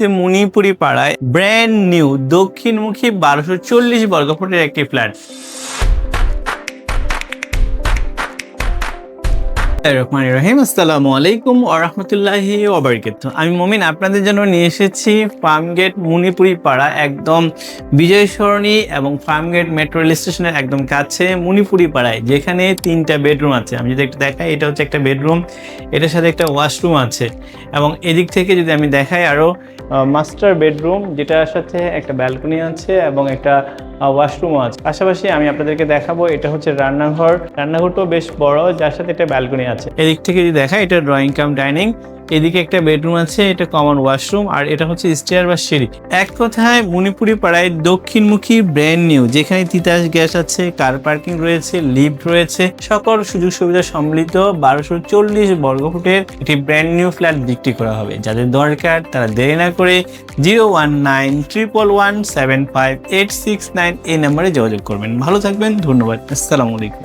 মণিপুরি পাড়ায় brand new দক্ষিণমুখী বারোশো চল্লিশ বর্গফুটের একটি ফ্ল্যাট রহমান রহিম, আসসালামু আলাইকুম ও রহমতুল্লাহি ওবরকাত আমি মমিন, আপনাদের জন্য নিয়ে এসেছি ফার্মগেট মণিপুরি পাড়া একদম বিজয় সরণি এবং ফার্মগেট মেট্রো রেল স্টেশনের একদম কাছে মণিপুরি পাড়ায়, যেখানে তিনটা বেডরুম আছে। আমি যদি একটু দেখাই, এটা হচ্ছে একটা বেডরুম এটার সাথে একটা ওয়াশরুম আছে। এবং এদিক থেকে যদি আমি দেখাই আরও মাস্টার বেডরুম যেটার সাথে একটা ব্যালকনি আছে এবং একটা ওয়াশরুমও আছে। পাশাপাশি আমি আপনাদেরকে দেখাবো, এটা হচ্ছে রান্নাঘর। রান্নাঘরটাও বেশ বড়, যার সাথে একটা ব্যালকনি আছে। এদিক থেকে যদি দেখা এটা ড্রয়িং কাম ডাইনিং এদিকে একটা বেডরুম আছে, এটা কমন ওয়াশরুম আর এটা হচ্ছে স্টেয়ার বা সিঁড়ি। এক কথায় মণিপুরি পাড়ায় দক্ষিণমুখী ব্র্যান্ড নিউ যেখানে তিতাস গ্যাস আছে কার পার্কিং রয়েছে লিফট রয়েছে, সকল সুযোগ সুবিধা সম্মিলিত বারোশো চল্লিশ বর্গফুটের একটি ব্র্যান্ড নিউ ফ্ল্যাট বিক্রি করা হবে। যাদের দরকার, তারা দেরি না করে zero one nine triple one seven five eight six nine এই নাম্বারে যোগাযোগ করবেন। ভালো থাকবেন, ধন্যবাদ, আসসালামু আলাইকুম।